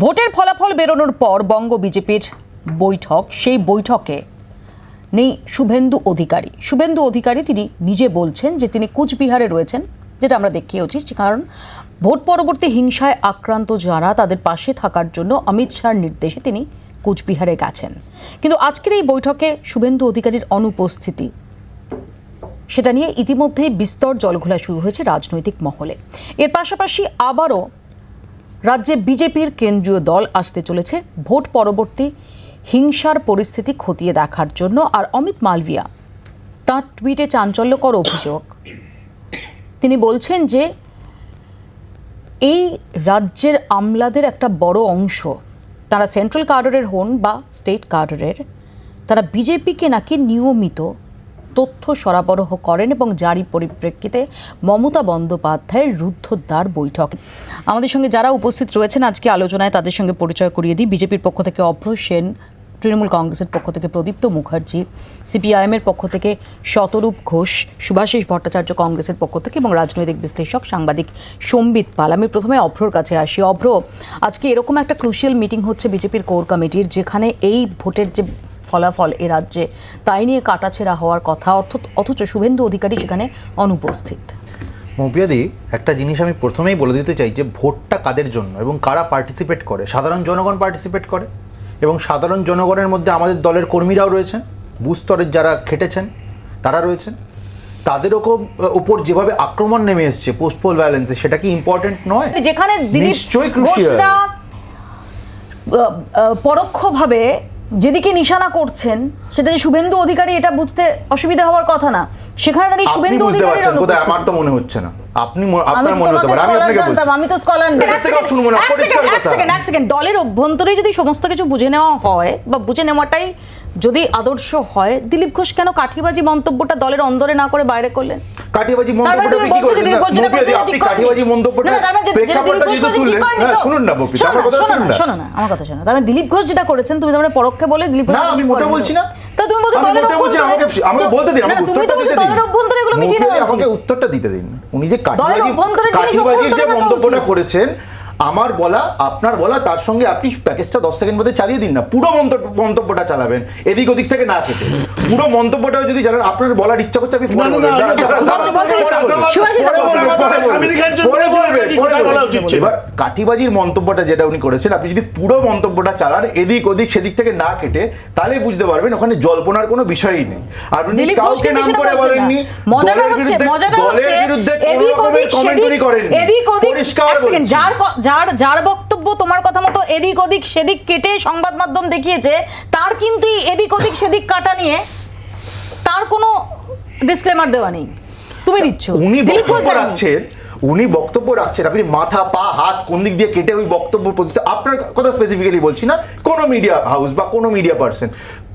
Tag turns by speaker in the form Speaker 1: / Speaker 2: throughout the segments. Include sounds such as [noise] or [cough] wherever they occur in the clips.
Speaker 1: ভোটের ফলাফল বেরোনোর পর বঙ্গ বিজেপির বৈঠক, সেই বৈঠকে নেই শুভেন্দু অধিকারী। শুভেন্দু অধিকারী তিনি নিজে বলছেন যে তিনি কুচবিহারে রয়েছেন, যেটা আমরা দেখিয়েছি কারণ ভোট পরবর্তী হিংসায় আক্রান্ত যারা, তাদের পাশে থাকার জন্য অমিত শাহর নির্দেশে তিনি কুচবিহারে গেছেন। কিন্তু আজকের এই বৈঠকে শুভেন্দু অধিকারীর অনুপস্থিতি, সেটা নিয়ে ইতিমধ্যেই বিস্তর জলঘোলা শুরু হয়েছে রাজনৈতিক মহলে। এর পাশাপাশি আবারও রাজ্যে বিজেপির কেন্দ্রীয় দল আসতে চলেছে। ভোট পরবর্তী হিংসার পরিস্থিতি খতিয়ে দেখার জন্য। আর অমিত মালভিয়া, তাঁর টুইটে চাঞ্চল্যকর অভিযোগ। তিনি বলছেন যে, এই রাজ্যের আমলাদের একটা বড় অংশ, তারা সেন্ট্রাল কার্ডারের হন বা স্টেট কার্ডারের, তারা বিজেপিকে নাকি নিয়মিত তথ্য সরবরাহ করেন এবং জারি পরিপ্রেক্ষিতে মমতা বন্দ্যোপাধ্যায়ের রুদ্ধদ্বার বৈঠক। আমাদের সঙ্গে যারা উপস্থিত রয়েছেন, আজকে আলোচনায় তাদের সঙ্গে পরিচয় করিয়ে দিই। বিজেপির পক্ষ থেকে অভ্র সেন, তৃণমূল কংগ্রেসের পক্ষ থেকে প্রদীপ্ত মুখার্জি, সিপিআইএমের পক্ষ থেকে শতরূপ ঘোষ সুভাষিস ভট্টাচার্য কংগ্রেসের পক্ষ থেকে এবং রাজনৈতিক বিশ্লেষক সাংবাদিক সম্বিত পাল। আমি প্রথমে অভ্রর কাছে আসি। অভ্র, আজকে এরকম একটা ক্রুশিয়াল মিটিং হচ্ছে বিজেপির কোর কমিটির, যেখানে এই ভোটের যে ফলাফল এ রাজ্যে তাই নিয়ে কাটাছেড়া হওয়ার কথা। অর্থাৎ অথচ শুভেন্দু অধিকারী সেখানে অনুপস্থিত।
Speaker 2: মৌপিয়াদি একটা জিনিস আমি প্রথমেই বলে দিতে চাই যে ভোটটা কাদের জন্য এবং কারা পার্টিসিপেট করে? সাধারণ জনগণ পার্টিসিপেট করে? এবং সাধারণ জনগণের মধ্যে আমাদের দলের কর্মীরাও রয়েছেন? বুস্তরের যারা খেটেছেন তারা রয়েছেন? তাদের উপর যেভাবে আক্রমণ নেমে এসছে পোস্টপোল ভায়োলেন্সে সেটা কি ইম্পর্টেন্ট নয়?
Speaker 1: যেখানে
Speaker 2: নিশ্চয়ই
Speaker 1: পরোক্ষভাবে যেদিকে নিশানা করছেন সেটা যে শুভেন্দু অধিকারী এটা বুঝতে অসুবিধা হওয়ার কথা না। সেখানে দাঁড়িয়ে শুভেন্দু
Speaker 2: কোথায় আমার তো মনে হচ্ছে না। আপনি আপনার মনে হতে পারে আমি আপনাকে বলছি।
Speaker 1: আমি তো স্কলার
Speaker 2: না, পরিষ্কার কথা।
Speaker 1: এক সেকেন্ড দলের অভ্যন্তরে যদি সমস্ত কিছু বুঝে নেওয়া হয় বা বুঝে নেওয়াটাই যদি আদর্শ হয় দিলীপ ঘোষ কেন কাঠিবাজি মন্তব্যটা দলের অন্দরে না করে বাইরে করলেন?
Speaker 2: কাঠিবাজি
Speaker 1: মানে
Speaker 2: মন্তব্যটা আপনি কি করছেন? কাঠিবাজি মন্তব্যটা প্রেক্ষাপটটা যেহেতু তুললেন হ্যাঁ শুনুন না আমার কথা শুনুন
Speaker 1: না,
Speaker 2: না
Speaker 1: শোনো না আমার কথা শোনো মানে দিলীপ ঘোষ যেটা করেছেন তুমি তার মানে পরোক্ষে বলে দিলীপ ঘোষ
Speaker 2: না, আমি
Speaker 1: মোটা
Speaker 2: বলছি না।
Speaker 1: তা তুমি বলছো দলের
Speaker 2: আমাকে আমাকে বলতে দিন আমাকে উত্তরটা দিতে দিন।
Speaker 1: দলের এগুলো মিটিয়ে
Speaker 2: মৌপিয়াদি, আমাকে উত্তরটা দিতে দিন। উনি যে কাঠিবাজি কাঠিবাজির যে মন্তব্যটা করেছেন আমার বলা আপনার বলা তার সঙ্গে আপনি প্যাকেজটা দশ সেকেন্ড মধ্যে চালিয়ে দিন না। পুরো মন্তব্য- মন্তব্যটা চালাবেন এদিক ওদিক থেকে না কেটে পুরো মন্তব্যটাও যদি জানেন আপনার বলার ইচ্ছা করছে আপনি? এবার কাঠিবাজির মন্তব্যটা যেটা উনি করেছেন আপনি যদি পুরো মন্তব্যটা চালান এদিক ওদিক সেদিক থেকে না কেটে তাহলে বুঝতে পারবেন ওখানে জল্পনার কোনো বিষয়ই নেই। আর উনি কাউকে নাম করে বলেননি দলের বিরুদ্ধে দলের বিরুদ্ধে কোনো রকমের করেননি। পরিষ্কার।
Speaker 1: যার যার বক্তব্য তোমার কথা মতো এদিক ওদিক সেদিক কেটে সংবাদ মাধ্যম দেখিয়েছে তার কিন্তু এদিক ওদিক সেদিক কাটা নিয়ে তার কোনো ডিসক্লেমার দেওয়া নেই। তুমি দিচ্ছ।
Speaker 2: উনি বক্তব্য রাখছেন উনি বক্তব্য রাখছেন আপনি মাথা পা হাত কোন দিক দিয়ে কেটে ওই বক্তব্য প্রতিষ্ঠা আপনার কথা স্পেসিফিক্যালি বলছি না কোনো মিডিয়া হাউস বা কোনো মিডিয়া পার্সন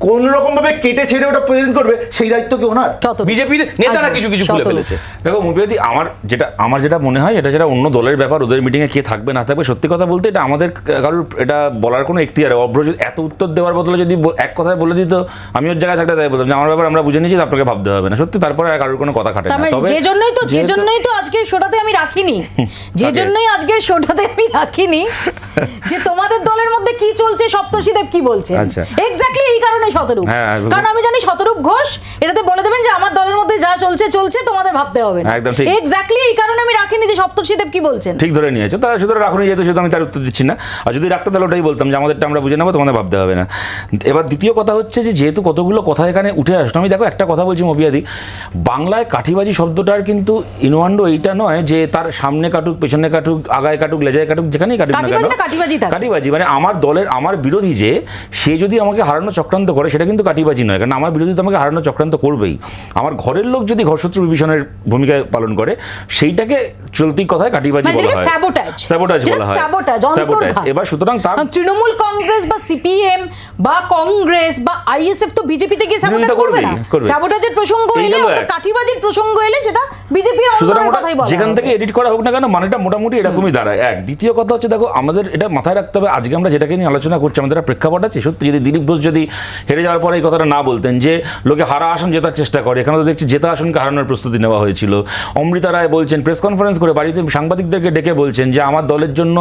Speaker 2: কোন রকম ভাবে কেটে ছেড়ে ওটা প্রেজেন্ট করবে সেই দায়িত্ব কি ওনার?
Speaker 3: বিজেপির নেতারা কিছু কিছু খুলে ফেলেছে। দেখো মুপিয়াদি আমার যেটা আমার যেটা মনে হয় এটা যেটা অন্য দলের ব্যাপার ওদের মিটিংয়ে কে থাকবে না থাকবে সত্যি কথা বলতে এটা আমাদের কারোর এটা বলার কোনো এখতিয়ার অভ্র যদি এত উত্তর দেওয়ার বদলে যদি এক কথায় বলে দিত আমি ওর জায়গায় থাকতে তাই বলতাম। যে আমার ব্যাপার আমরা বুঝে নিয়েছি আপনাকে ভাবতে হবে না। সত্যি তারপরে আর কারোর কোনো কথা খাটে না।
Speaker 1: মানে
Speaker 3: তবে
Speaker 1: যে জন্যই তো যে জন্যই তো আজকের শোটাতে আমি রাখিনি। [laughs] যে জন্যই আজকের শোটাতে আমি রাখিনি। যে তোমাদের দলের মধ্যে কি চলছে সপ্তর্ষিদেব কি বলছে?
Speaker 3: আচ্ছা।
Speaker 1: এক্স্যাক্টলি এই কারণে শতরূপ।
Speaker 3: হ্যাঁ,
Speaker 1: কারণ আমি জানি শতরূপ ঘোষ এটাতে বলে দেবেন যে আমার দলের মধ্যে যা চলছে চলছে তোমাদের ভাবতে হবে না।
Speaker 3: একদম ঠিক।
Speaker 1: এক্স্যাক্টলি এই কারণে আমি রাখিনি যে সপ্তর্ষিদেব কি বলছেন।
Speaker 3: ঠিক ধরে নিয়েছো। তারা সুতরাং রাখুনি যেহেতু সেহেতু আমি তার উত্তর দিচ্ছি না। আর যদি রাখতে তাহলে ওটাই বলতাম যে আমাদেরটা আমরা বুঝে নেব তোমাদের ভাবতে হবে না। এবার দ্বিতীয় কথা হচ্ছে যে যেহেতু কতগুলো কথা এখানে উঠে আসলো আমি দেখো একটা কথা বলছি মবিয়াদি। বাংলায় কাঠিবাজি শব্দটার কিন্তু ইনওয়ান্ড এইটা নয় যে তার সামনে কাটুক পেছনে কাটুক আগায় কাটুক লেজায় কাটুক যেখানেই কাটুক না কেন
Speaker 1: থাকে।
Speaker 3: মানে আমার দলের আমার বিরোধী যে সে যদি আমাকে হারানো চক্রান্ত করে সেটা কিন্তু কাটিবাজি নয় কারণ আমার বিরোধী তো আমাকে হারানো চক্রান্ত করবেই আমার ঘরের লোক যদি ঘরশত্রু বিভীষণের ভূমিকা পালন করে সেইটাকে চলতি কথায় কাটিবাজি
Speaker 1: মানে
Speaker 3: বলা হয়। স্যাবোটাজ বলা হয়।
Speaker 1: অন্তর্ঘাত।
Speaker 3: এবার সুতরাং তার
Speaker 1: তৃণমূল কংগ্রেস বা সিপিএম বা কংগ্রেস বা আইএসএফ তো বিজেপিতে গিয়ে স্যাবোটাজ করবে না। স্যাবোটাজের প্রসঙ্গ এলে অর্থাৎ প্রসঙ্গ এলে সেটা বিজেপির কথাই বলা
Speaker 3: যেখান থেকে এডিট করা হোক না কেন মানেটা মোটামুটি এরকমই দাঁড়ায়। এক দ্বিতীয় কথা হচ্ছে দেখো আমাদের এটা মাথায় রাখতে হবে আজকে আমরা যেটাকে নিয়ে আলোচনা করছি আমাদের একটা প্রেক্ষাপট আছে সত্যি যদি দিলীপ ঘোষ যদি হেরে যাওয়ার পরে এই কথাটা না বলতেন যে লোকে হারা আসন জেতার চেষ্টা করে। এখানে তো দেখছি জেতা আসনকে হারানোর প্রস্তুতি নেওয়া হয়েছিল। অমৃতা রায় বলছেন প্রেস কনফারেন্স করে বাড়িতে সাংবাদিকদেরকে ডেকে বলছেন যে আমার দলের জন্য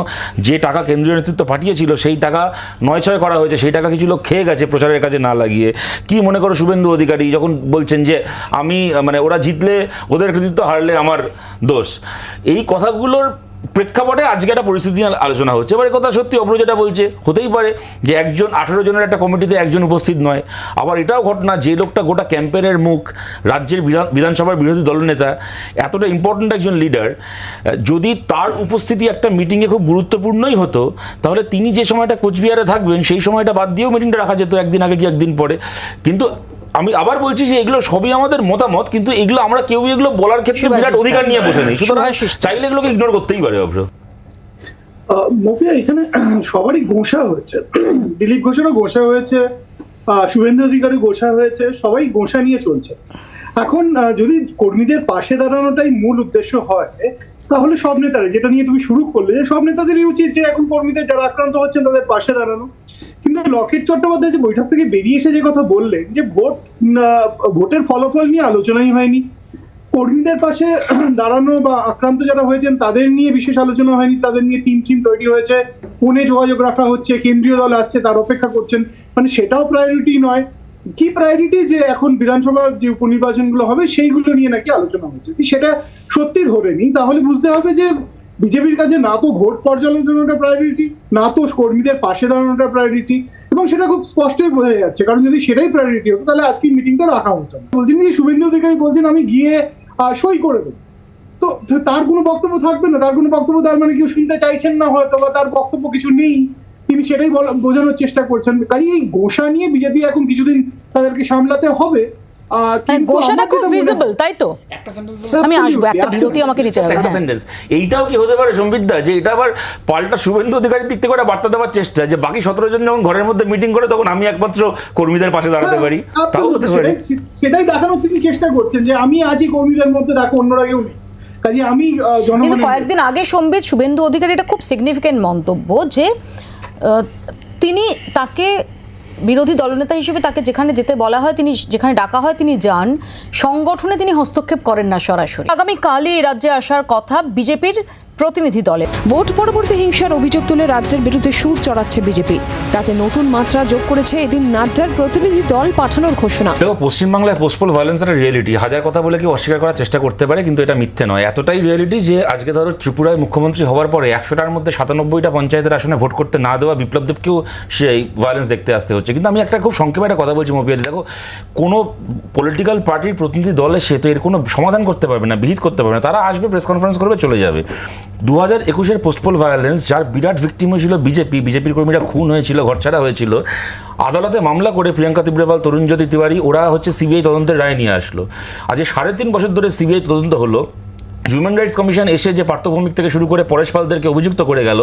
Speaker 3: যে টাকা কেন্দ্রীয় নেতৃত্ব পাঠিয়েছিল সেই টাকা নয় ছয় করা হয়েছে সেই টাকা কিছু লোক খেয়ে গেছে প্রচারের কাজে না লাগিয়ে। কি মনে করো শুভেন্দু অধিকারী যখন বলছেন যে আমি মানে ওরা জিতলে ওদের কৃতিত্ব হারলে আমার দোষ। এই কথাগুলোর প্রেক্ষাপটে আজকে একটা পরিস্থিতি নিয়ে আলোচনা হচ্ছে। এবার কথা সত্যি অপর যেটা বলছে, হতেই পারে যে একজন আঠেরো জনের একটা কমিটিতে একজন উপস্থিত নয়। আবার এটাও ঘটনা যে লোকটা গোটা ক্যাম্পেনের মুখ, রাজ্যের বিধান- বিধানসভার বিরোধী দলনেতা, এতটা ইম্পর্ট্যান্ট একজন লিডার যদি তার উপস্থিতি একটা মিটিংয়ে খুব গুরুত্বপূর্ণই হতো, তাহলে তিনি যে সময়টা কোচবিহারে থাকবেন, সেই সময়টা বাদ দিয়েও মিটিংটা রাখা যেত একদিন আগে কি একদিন পরে। কিন্তু আমি আবার বলছি যে এগুলো সবই আমাদের মতামত কিন্তু এগুলো আমরা কেউ এগুলো বলার ক্ষেত্রে বিরাট অধিকার নিয়ে বসে নেই। সুতরাং। চাইলে এগুলোকে ইগনোর করতেই পারে অবশ্য
Speaker 4: আহ, মফিয়া এখানে [clears throat] সবারই গোসা হয়েছে। [clears throat] দিলীপ ঘোষেরও গোসা হয়েছে শুভেন্দু অধিকারী গোসা হয়েছে সবাই গোসা নিয়ে চলছে। এখন যদি কর্মীদের পাশে দাঁড়ানোটাই মূল উদ্দেশ্য হয় তাহলে সব নেতারা যেটা নিয়ে তুমি শুরু করলে সব নেতাদেরই উচিত যে এখন কর্মীদের যারা আক্রান্ত হচ্ছেন তাদের পাশে দাঁড়ানো। কিন্তু লকেট চট্টোপাধ্যায় যে বৈঠক থেকে বেরিয়ে এসে যে কথা বললেন, যে ভোট ভোটের ফলাফল নিয়ে আলোচনাই হয়নি। কর্মীদের পাশে [clears throat] দাঁড়ানো বা আক্রান্ত যারা হয়েছেন, তাদের নিয়ে বিশেষ আলোচনা হয়নি, তাদের নিয়ে টিম টিম তৈরি হয়েছে, ফোনে যোগাযোগ রাখা হচ্ছে, কেন্দ্রীয় দল আসছে, তার অপেক্ষা করছেন। মানে সেটাও প্রায়োরিটি নয়। কি প্রায়োরিটি যে এখন বিধানসভা যে উপনির্বাচনগুলো হবে, সেইগুলো নিয়ে নাকি আলোচনা হচ্ছে। সেটা সত্যি ধরে নিই, তাহলে বুঝতে হবে যে বিজেপির কাছে না তো ভোট পর্যালোচনাটা প্রায়োরিটি না তো কর্মীদের পাশে দাঁড়ানোটা প্রায়োরিটি এবং সেটা খুব স্পষ্টই বোঝা যাচ্ছে। কারণ যদি সেটাই প্রায়োরিটি হতো, তাহলে আজকের মিটিংটা রাখা হতো বলছেন যে শুভেন্দু অধিকারী বলছেন, আমি গিয়ে সই করে দেবো। তো তার কোনো বক্তব্য থাকবে না? তার কোনো বক্তব্য, তার মানে কেউ শুনতে চাইছেন না হয়তো বা তার বক্তব্য কিছু নেই। তিনি সেটাই বোঝানোর চেষ্টা করছেন। কাজে এই গোসা নিয়ে বিজেপি এখন কিছুদিন তাদেরকে সামলাতে হবে। আহ,
Speaker 1: হ্যাঁ খুব
Speaker 4: হয়-
Speaker 1: ভিজিবল তাই তো? আমি আসব একটা বিরতি আমাকে নিতে হবে।
Speaker 3: একটা। সেন্টেন্স এইটাও কি হতে পারে যে এটা আবার পাল্টা শুভেন্দু অধিকারীর দিক থেকে একটা বার্তা দেওয়ার চেষ্টা যে বাকি সতেরো জন যখন ঘরের মধ্যে মিটিং করে তখন আমি একমাত্র কর্মীদের পাশে দাঁড়াতে পারি।
Speaker 4: হ্যাঁ,
Speaker 3: তাও হতে পারে।
Speaker 4: সেটাই- সেটাই দেখানোর তিনি চেষ্টা করছেন যে আমি আছি কর্মীদের মধ্যে দেখো অন্যরা কেউ নেই। কাজে আমি
Speaker 1: কিন্তু কয়েকদিন আগে সম্বিত শুভেন্দু অধিকারী এটা খুব সিগনিফিকেন্ট মন্তব্য যে আহ, তিনি তাকে বিরোধী দলনেতা হিসেবে তাকে যেখানে যেতে বলা হয়, তিনি যেখানে ডাকা হয়, তিনি যান। সংগঠনে তিনি হস্তক্ষেপ করেন না সরাসরি। আগামী কালই এই রাজ্যে আসার কথা। বিজেপির প্রতিনিধি দলে।
Speaker 5: ভোট পরবর্তী হিংসার অভিযোগ তুলে রাজ্যের বিরুদ্ধে সুর চড়াচ্ছে বিজেপি। তাতে নতুন মাত্রা যোগ করেছে এদিন নাড্ডার প্রতিনিধি দল পাঠানোর ঘোষণা।
Speaker 3: দেখো পশ্চিমবাংলায় পোস্টপোল ভায়োলেন্স একটা রিয়েলিটি হাজার কথা বলে কেউ অস্বীকার করার চেষ্টা করতে পারে, কিন্তু এটা মিথ্যে নয়। এতটাই রিয়েলিটি যে আজকে ধরো ত্রিপুরায় মুখ্যমন্ত্রী হওয়ার পরে একশোটার মধ্যে সাতানব্বইটা পঞ্চায়েতের আসনে ভোট করতে না দেওয়া বিপ্লব দেবকেও সেই ভায়োলেন্স দেখতে আসতে হচ্ছে। কিন্তু আমি একটা খুব সংক্ষেপে একটা কথা বলছি মবিয়াদি দেখো, কোনো পলিটিক্যাল পার্টির প্রতিনিধি দলে সে তো এর কোনো সমাধান করতে পারবে না, বিহিত করতে পারবে না। তারা আসবে প্রেস কনফারেন্স করবে, চলে যাবে। দু হাজার একুশের পোস্টপোল ভায়োলেন্স যার বিরাট ভিক্টিম হয়েছিল বিজেপি, বিজেপির কর্মীরা খুন হয়েছিল, ঘরছাড়া হয়েছিল। আদালতে মামলা করে প্রিয়াঙ্কা তিব্রেপাল তরুণজ্যোতি তিওয়ারি, ওরা হচ্ছে সিবিআই তদন্তের রায় নিয়ে আসলো। আজ সাড়ে তিন বছর ধরে সিবিআই তদন্ত হলো। হিউম্যান রাইটস কমিশন এসে যে পার্থভৌমিক থেকে শুরু করে পরেশ পালদেরকে অভিযুক্ত করে গেল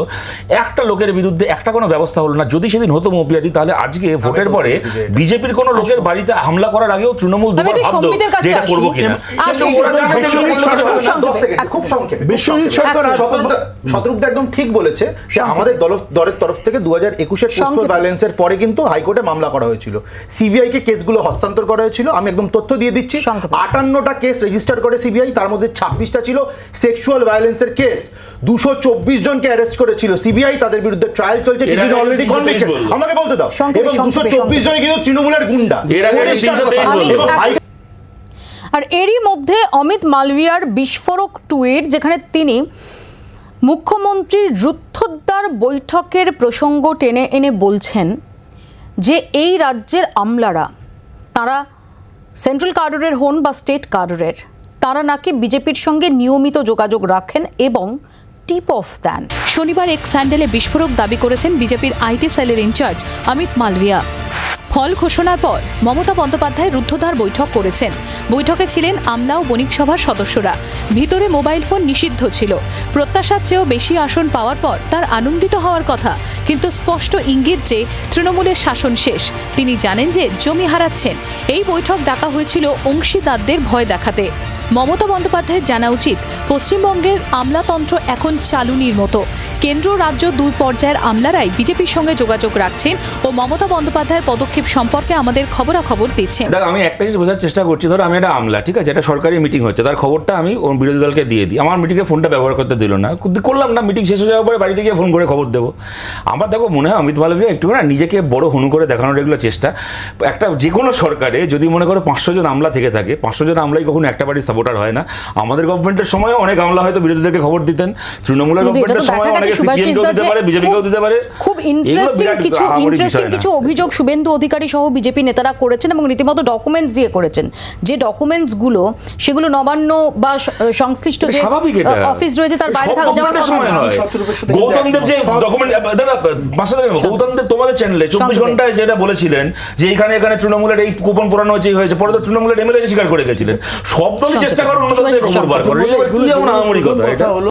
Speaker 3: একটা লোকের বিরুদ্ধে একটা কোনো ব্যবস্থা হলো না। যদি সেদিন হতো মপিয়াদি তাহলে আজকে ভোটের পরে বিজেপির কোনো লোকের বাড়িতে হামলা করার আগেও তৃণমূল দুবার ভাবতো যে এটা করব কিনা।
Speaker 1: সরকার,
Speaker 3: করবে।
Speaker 1: খুব।
Speaker 2: সংক্ষেপে।
Speaker 6: বিশ্বজিৎ সরকার
Speaker 2: শতরূপদা শতরূপদা একদম ঠিক বলেছে। যে আমাদের দল দলের তরফ থেকে দু হাজার একুশের পোস্টাল
Speaker 1: সংক্ষেপে।
Speaker 2: ভায়োলেন্সের পরে কিন্তু হাইকোর্টে মামলা করা হয়েছিল। সিবিআই কে কেসগুলো হস্তান্তর করা হয়েছিল। আমি একদম তথ্য দিয়ে দিচ্ছি। আটান্নটা কেস রেজিস্টার করে সিবিআই তার মধ্যে ছাব্বিশটা ছিল সেক্সুয়াল ভায়োলেন্সের কেস দুশো চব্বিশ জনকে অ্যারেস্ট করেছিল। সিবিআই তাদের বিরুদ্ধে ট্রায়াল চলছে অলরেডি
Speaker 3: 323
Speaker 2: কনভিক্টেড
Speaker 3: বলল।
Speaker 2: আমাকে বলতে দাও। এবং দুশো চব্বিশ জন কিন্তু তৃণমূলের গুন্ডা।
Speaker 3: এর আগে
Speaker 2: পরিষ্কার
Speaker 3: 323
Speaker 2: কথা।
Speaker 1: আমি
Speaker 2: এবং
Speaker 1: এক
Speaker 2: হাই-
Speaker 1: আর এরই মধ্যে অমিত মালভিয়ার বিস্ফোরক টুইট যেখানে তিনি মুখ্যমন্ত্রীর রুদ্ধদ্বার বৈঠকের প্রসঙ্গ টেনে এনে বলছেন যে এই রাজ্যের আমলারা তারা সেন্ট্রাল কার্ডরের হন বা স্টেট কাডরের তারা নাকি বিজেপির সঙ্গে নিয়মিত যোগাযোগ রাখেন এবং টিপ অফ দেন।
Speaker 7: শনিবার এক স্যান্ডেলে বিস্ফোরক দাবি করেছেন বিজেপির আইটি সেলের ইনচার্জ অমিত মালভিয়া। ফল ঘোষণার পর মমতা বন্দ্যোপাধ্যায় রুদ্ধদ্বার বৈঠক করেছেন। বৈঠকে ছিলেন আমলা ও বণিক সভার সদস্যরা। ভিতরে মোবাইল ফোন নিষিদ্ধ ছিল। প্রত্যাশার চেয়েও বেশি আসন পাওয়ার পর তার আনন্দিত হওয়ার কথা, কিন্তু স্পষ্ট ইঙ্গিত যে তৃণমূলের শাসন শেষ। তিনি জানেন যে জমি হারাচ্ছেন। এই বৈঠক ডাকা হয়েছিল অংশীদারদের ভয় দেখাতে। মমতা বন্দ্যোপাধ্যায়ের জানা উচিত, পশ্চিমবঙ্গের আমলাতন্ত্র এখন চালুনির মতো। কেন্দ্র রাজ্য দুই পর্যায়ের আমলারাই বিজেপির সঙ্গে যোগাযোগ রাখছেন ও মমতা বন্দ্যোপাধ্যায়ের পদক্ষেপ সম্পর্কে আমাদের খবরাখবর দিচ্ছেন।
Speaker 3: দেখ, আমি একটা জিনিস বোঝার চেষ্টা করছি, ধরো আমি একটা আমলা, ঠিক আছে? একটা সরকারি মিটিং হচ্ছে, তার খবরটা আমি ওর বিরোধী দলকে দিয়ে দিই। আমার মিটিংয়ে ফোনটা ব্যবহার করতে দিল না। করলাম না মিটিং শেষ হয়ে যাওয়ার পরে বাড়িতে গিয়ে ফোন করে খবর দেবো। আমার দেখো মনে হয় অমিত মালবিয়া একটু না নিজেকে বড় হনু করে দেখানোর এগুলো চেষ্টা। একটা যে কোনো সরকারে যদি মনে করো পাঁচশো জন আমলা থেকে থাকে, পাঁচশো জন আমলাই কখনো একটা বাড়ির সাপোর্টার হয় না। আমাদের গভর্নমেন্টের সময়ও অনেক আমলা হয়তো বিরোধীদেরকে খবর দিতেন। তৃণমূলের গভর্নমেন্টের সময় অনেকে সিপিএমকেও দিতে পারে বিজেপিকেও দিতে পারে।
Speaker 1: খুব ইন্টারেস্টিং কিছু ইন্টারেস্টিং কিছু অভিযোগ শুভেন্দু অধিকারী সহ বিজেপি নেতারা করেছেন এবং রীতিমতো ডকুমেন্টস দিয়ে করেছেন। যে ডকুমেন্টসগুলো সেগুলো নবান্ন বা সংশ্লিষ্ট যে
Speaker 3: স্বাভাবিক
Speaker 1: অফিস রয়েছে তার বাইরে থাকা যাওয়ার
Speaker 3: সময় হয়। গৌতম দেব যে ডকুমেন্ট দাদা গৌতম দেব তোমাদের চ্যানেলে চব্বিশ ঘন্টায় যেটা বলেছিলেন যে এখানে এখানে তৃণমূলের এই কুপন পুরানো হয়েছে হয়েছে। পরে তো তৃণমূলের এমএলএ স্বীকার করে গেছিলেন। সব
Speaker 1: সঙ্গে।
Speaker 3: চেষ্টা করো
Speaker 1: অন্যদের
Speaker 3: খবর বার করো
Speaker 2: সঙ্গে।
Speaker 3: কি এমন আহামরি কথা এটা